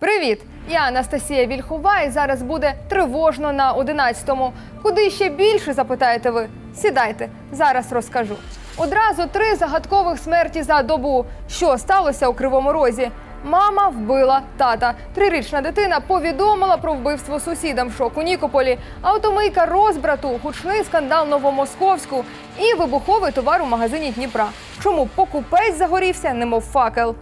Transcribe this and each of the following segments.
Привіт! Я Анастасія Вільхова і зараз буде тривожно на 11-му. Куди ще більше запитаєте ви? Сідайте, зараз розкажу. Одразу три загадкових смерті за добу. Що сталося у Кривому Розі? Мама вбила тата. Трирічна дитина повідомила про вбивство сусідам шок у Нікополі. Автомийка розбрату, гучний скандал Новомосковську і вибуховий товар у магазині Дніпра. Чому покупець загорівся, немов факел?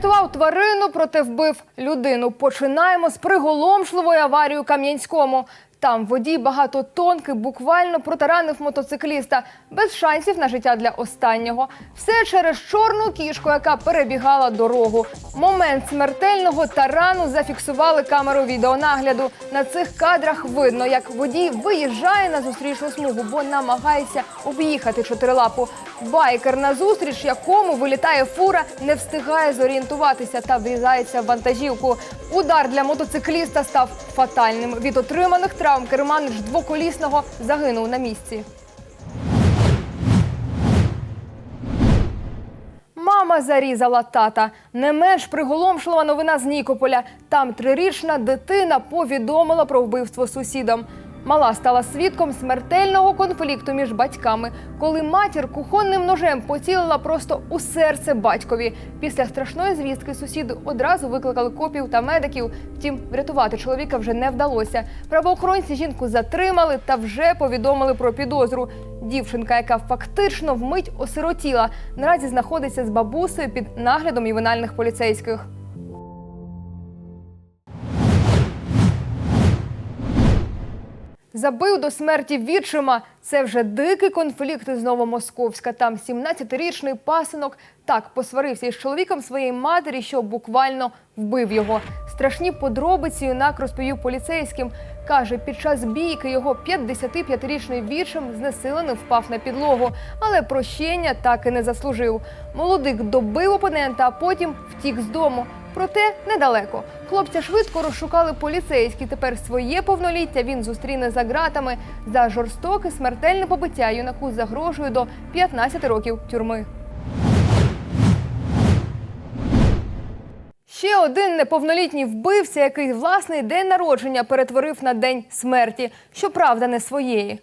Врятував тварину, проте вбив людину. Починаємо з приголомшливої аварії у Кам'янському. Там водій багатотонки буквально протаранив мотоцикліста без шансів на життя для останнього. Все через чорну кішку, яка перебігала дорогу. Момент смертельного тарану зафіксували камеру відеонагляду. На цих кадрах видно, як водій виїжджає на зустрічну смугу, бо намагається об'їхати чотирилапу. Байкер на зустріч, якому вилітає фура, не встигає зорієнтуватися та врізається в вантажівку. Удар для мотоцикліста став фатальним. Від отриманих травм керманич двоколісного загинув на місці. Мама зарізала тата. Не менш приголомшлива новина з Нікополя. Там трирічна дитина повідомила про вбивство сусідам. Мала стала свідком смертельного конфлікту між батьками, коли матір кухонним ножем поцілила просто у серце батькові. Після страшної звістки сусіди одразу викликали копів та медиків. Втім, врятувати чоловіка вже не вдалося. Правоохоронці жінку затримали та вже повідомили про підозру. Дівчинка, яка фактично вмить осиротіла, наразі знаходиться з бабусею під наглядом ювенальних поліцейських. Забив до смерті відчима. Це вже дикий конфлікт із Новомосковська. Там 17-річний пасинок так посварився із чоловіком своєї матері, що буквально вбив його. Страшні подробиці юнак розповів поліцейським. Каже, під час бійки його 55-річний відчим знесилений впав на підлогу, але прощення так і не заслужив. Молодик добив опонента, а потім втік з дому. Проте недалеко. Хлопця швидко розшукали поліцейські. Тепер своє повноліття він зустріне за ґратами. За жорстоке смертельне побиття юнаку загрожує до 15 років тюрми. Ще один неповнолітній вбивця, який власний день народження перетворив на день смерті. Щоправда, не своєї.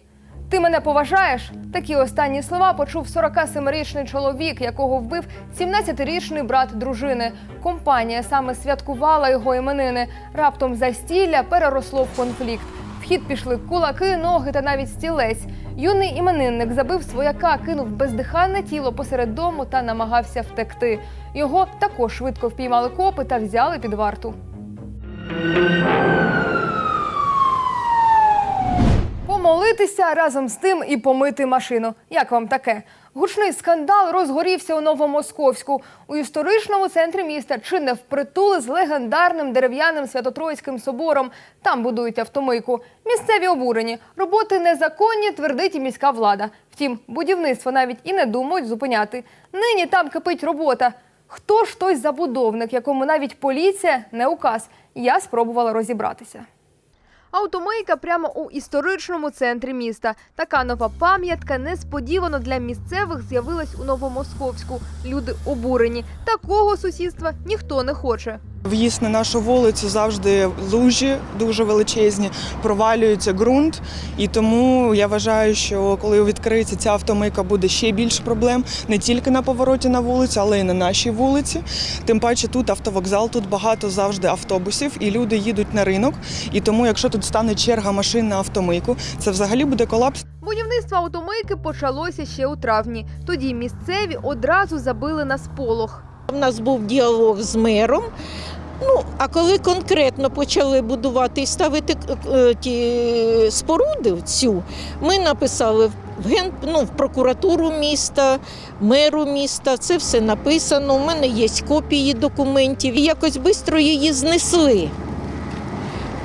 Ти мене поважаєш? Такі останні слова почув 47-річний чоловік, якого вбив 17-річний брат дружини. Компанія саме святкувала його іменини. Раптом застілля переросло в конфлікт. В хід пішли кулаки, ноги та навіть стілець. Юний іменинник забив свояка, кинув бездиханне тіло посеред дому та намагався втекти. Його також швидко впіймали копи та взяли під варту. Помолитися разом з тим і помити машину. Як вам таке? Гучний скандал розгорівся у Новомосковську. У історичному центрі міста чи не впритули з легендарним дерев'яним Свято-Троїцьким собором. Там будують автомийку. Місцеві обурені. Роботи незаконні, твердить і міська влада. Втім, будівництво навіть і не думають зупиняти. Нині там кипить робота. Хто ж той забудовник, якому навіть поліція не указ? Я спробувала розібратися. Автомийка прямо у історичному центрі міста. Така нова пам'ятка несподівано для місцевих з'явилась у Новомосковську. Люди обурені. Такого сусідства ніхто не хоче. В'їзд на нашу вулицю завжди лужі дуже величезні, провалюється ґрунт. І тому я вважаю, що коли відкриється ця автомийка, буде ще більше проблем не тільки на повороті на вулицю, але й на нашій вулиці. Тим паче тут автовокзал, тут багато завжди автобусів, і люди їдуть на ринок. І тому, якщо тут стане черга машин на автомийку, це взагалі буде колапс. Будівництво автомийки почалося ще у травні. Тоді місцеві одразу забили на сполох. У нас був діалог з мером. Ну, а коли конкретно почали будувати і ставити е, ті споруди цю, ми написали в ген, ну, в прокуратуру міста, меру міста. Це все написано. У мене є копії документів. І якось швидко її знесли.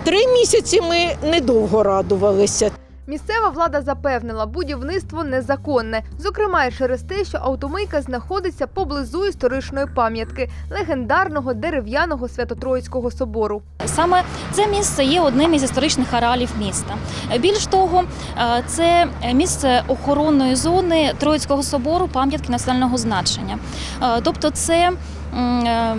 Три місяці ми недовго радувалися. Місцева влада запевнила, будівництво незаконне, зокрема і через те, що автомийка знаходиться поблизу історичної пам'ятки легендарного дерев'яного Свято-Троїцького собору. Саме це місце є одним із історичних ареалів міста. Більш того, е, це місце охоронної зони Троїцького собору пам'ятки національного значення. Е, Тобто, це е,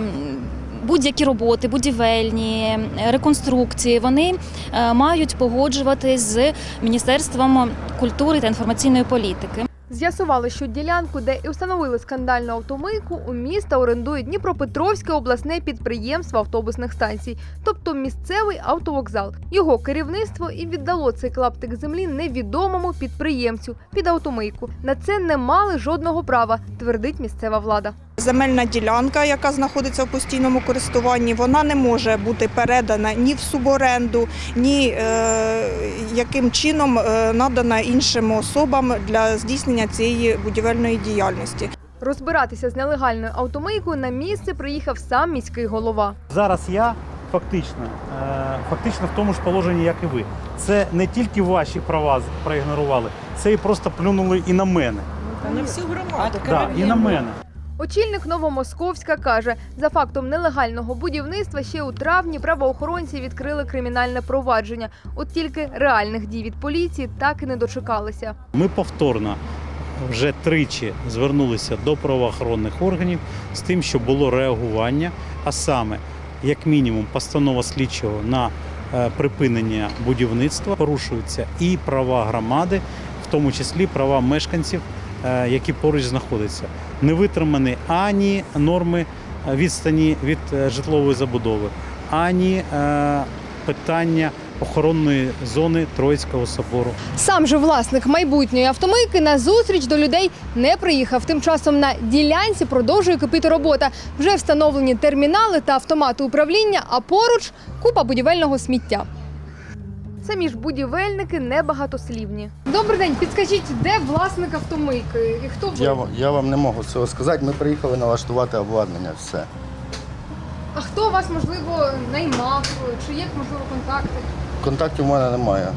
будь-які роботи, будівельні, реконструкції, вони е, мають погоджувати з Міністерством культури та інформаційної політики. З'ясували, що ділянку, де і встановили скандальну автомийку, у міста орендує Дніпропетровське обласне підприємство автобусних станцій, тобто місцевий автовокзал. Його керівництво і віддало цей клаптик землі невідомому підприємцю під автомийку. На це не мали жодного права, твердить місцева влада. Земельна ділянка, яка знаходиться в постійному користуванні, вона не може бути передана ні в суборенду, ні е, яким чином е, надана іншим особам для здійснення цієї будівельної діяльності. Розбиратися з нелегальною автомийкою на місце приїхав сам міський голова. Зараз я фактично, е, фактично в тому ж положенні, як і ви. Це не тільки ваші права проігнорували, це і просто плюнули і на мене. На всю громаду. Да, і на мене. Очільник Новомосковська каже, за фактом нелегального будівництва ще у травні правоохоронці відкрили кримінальне провадження. От тільки реальних дій від поліції так і не дочекалися. Ми повторно вже тричі звернулися до правоохоронних органів з тим, що було реагування, а саме, як мінімум, постанова слідчого на е, припинення будівництва порушуються і права громади, в тому числі права мешканців, які поруч знаходяться. Не витримані ані норми е, відстані від е, житлової забудови, ані е, питання охоронної зони Троїцького собору. Сам же власник майбутньої автомийки на зустріч до людей не приїхав. Тим часом на ділянці продовжує кипіти робота. Вже встановлені термінали та автомати управління, а поруч купа будівельного сміття. Самі ж будівельники небагатослівні. Добрий день, підскажіть, де власник автомийки і хто ви? Я, вам- я вам не можу цього сказати. Ми приїхали налаштувати обладнання. Все. А хто вас можливо наймав? Чи є можливо контакти? Контактів у мене немає.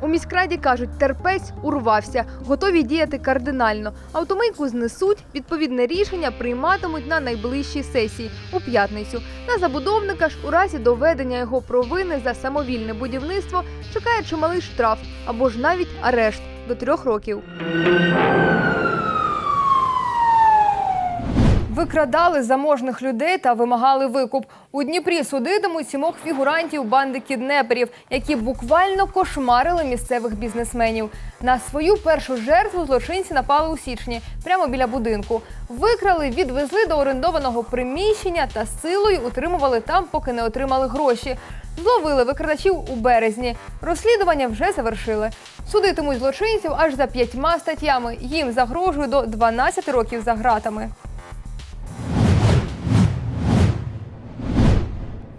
У міськраді кажуть, терпець урвався, готові діяти кардинально. Автомийку знесуть, відповідне рішення прийматимуть на найближчій сесії у п'ятницю. На забудовника ж у разі доведення його провини за самовільне будівництво чекає чималий штраф або ж навіть арешт до трьох років. Викрадали заможних людей та вимагали викуп. У Дніпрі судитимуть сімох фігурантів банди кіднеперів, які буквально кошмарили місцевих бізнесменів. На свою першу жертву злочинці напали у січні, прямо біля будинку. Викрали, відвезли до орендованого приміщення та силою утримували там, поки не отримали гроші. Зловили викрадачів у березні. Розслідування вже завершили. Судитимуть злочинців аж за п'ятьма статтями. Їм загрожує до 12 років за ґратами.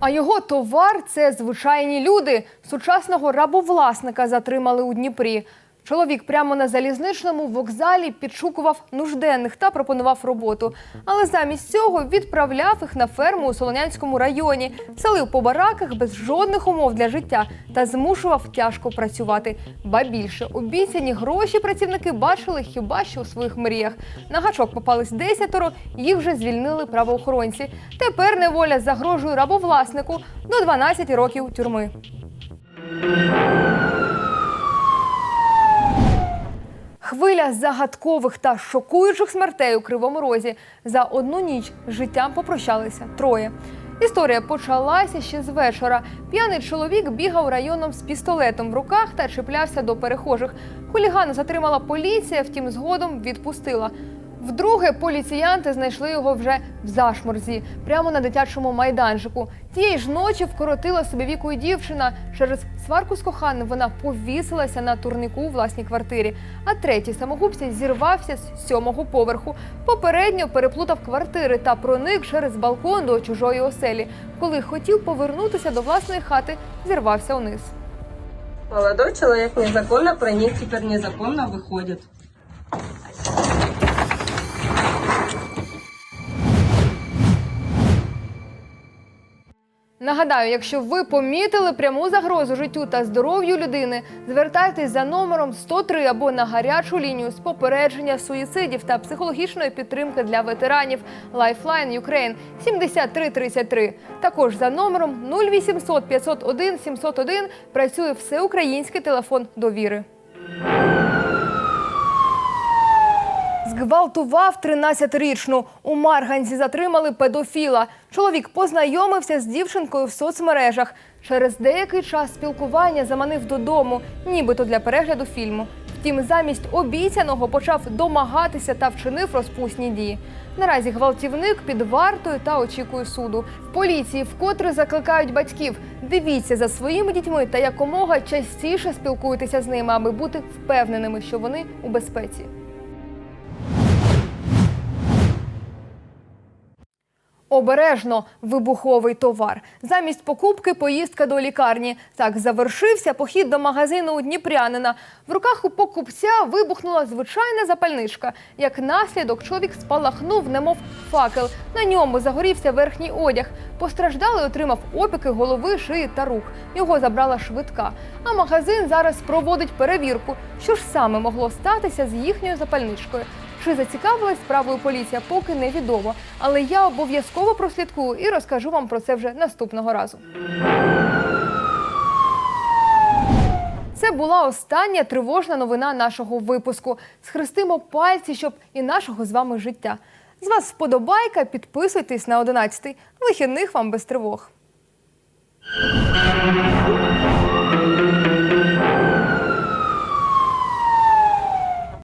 А його товар це звичайні люди. Сучасного рабовласника затримали у Дніпрі. Чоловік прямо на залізничному вокзалі підшукував нужденних та пропонував роботу. Але замість цього відправляв їх на ферму у Солонянському районі, селив по бараках без жодних умов для життя та змушував тяжко працювати. Ба більше обіцяні гроші працівники бачили хіба що у своїх мріях. На гачок попались десятеро, їх вже звільнили правоохоронці. Тепер неволя загрожує рабовласнику до 12 років тюрми. Хвиля загадкових та шокуючих смертей у Кривому Розі. За одну ніч життям попрощалися троє. Історія почалася ще з вечора. П'яний чоловік бігав районом з пістолетом в руках та чіплявся до перехожих. Хулігана затримала поліція, втім згодом відпустила. Вдруге поліціянти знайшли його вже в зашморзі, прямо на дитячому майданчику. Тієї ж ночі вкоротила собі вікою дівчина. Через сварку з коханим вона повісилася на турнику у власній квартирі. А третій самогубця зірвався з сьомого поверху. Попередньо переплутав квартири та проник через балкон до чужої оселі. Коли хотів повернутися до власної хати, зірвався униз. Молодой человек незаконно проник, теперь незаконно выходит. Нагадаю, якщо ви помітили пряму загрозу життю та здоров'ю людини, звертайтесь за номером 103 або на гарячу лінію з попередження суїцидів та психологічної підтримки для ветеранів Lifeline Ukraine 7333. Також за номером 0800 501 701 працює всеукраїнський телефон довіри. Зґвалтував 13-річну. У Марганці затримали педофіла. Чоловік познайомився з дівчинкою в соцмережах. Через деякий час спілкування заманив додому, нібито для перегляду фільму. Втім, замість обіцяного почав домагатися та вчинив розпусні дії. Наразі гвалтівник під вартою та очікує суду. В поліції вкотре закликають батьків. Дивіться за своїми дітьми та якомога частіше спілкуйтеся з ними, аби бути впевненими, що вони у безпеці. Обережно вибуховий товар. Замість покупки поїздка до лікарні. Так завершився похід до магазину у Дніпрянина. В руках у покупця вибухнула звичайна запальничка. Як наслідок, чоловік спалахнув, немов факел. На ньому загорівся верхній одяг. Постраждалий отримав опіки голови, шиї та рук. Його забрала швидка. А магазин зараз проводить перевірку. Що ж саме могло статися з їхньою запальничкою? Чи зацікавилась справою поліція, поки невідомо. Але я обов'язково прослідкую і розкажу вам про це вже наступного разу. Це була остання тривожна новина нашого випуску. Схрестимо пальці, щоб і нашого з вами життя. З вас вподобайка, підписуйтесь на 11. Вихідних вам без тривог.